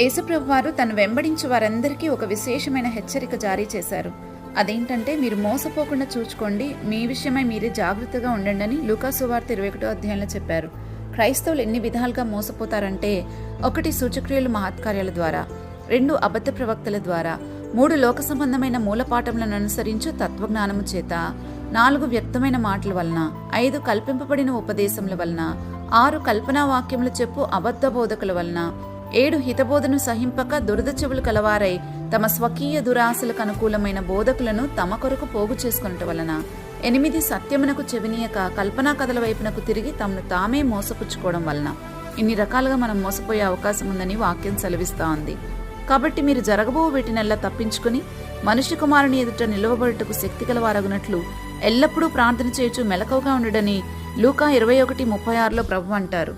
యేసుప్రభు వారు తను వెంబడించే వారందరికీ ఒక విశేషమైన హెచ్చరిక జారీ చేశారు. అదేంటంటే మీరు మోసపోకుండా చూచుకోండి. మీ విషయమై మీరే జాగ్రత్తగా ఉండండి అని లూకాసువార్త ఇరవై ఒకటో అధ్యాయంలో చెప్పారు. క్రైస్తవులు ఎన్ని విధాలుగా మోసపోతారంటే ఒకటి సూచక్రియలు మహత్కార్యాల ద్వారా రెండు అబద్ధ ప్రవక్తల ద్వారా మూడు లోక సంబంధమైన మూలపాఠములను అనుసరించు తత్వజ్ఞానము చేత నాలుగు వ్యక్తమైన మాటల వలన ఐదు కల్పింపబడిన ఉపదేశముల వలన ఆరు కల్పనా వాక్యములు చెప్పు అబద్ధ బోధకుల వలన ఏడు హితబోధను సహింపక దురద చెవులు కలవారై తమ స్వకీయ దురాశలకు అనుకూలమైన బోధకులను తమ కొరకు పోగు చేసుకున్నట వలన ఎనిమిది సత్యమునకు చెవినీయక కల్పనా కథల వైపునకు తిరిగి తమను తామే మోసపుచ్చుకోవడం వలన. ఇన్ని రకాలుగా మనం మోసపోయే అవకాశం ఉందని వాక్యం సెలవిస్తా ఉంది కాబట్టి మీరు జరగబో వీటినెల్లా తప్పించుకుని మనుష్య కుమారుని ఎదుట నిలవబడుటకు శక్తి కలవారగునట్లు ఎల్లప్పుడూ ప్రార్థన చేయొచ్చు మెలకువగా ఉండడని లూకా ఇరవై ఒకటి ముప్పై ఆరులో ప్రభు అంటారు.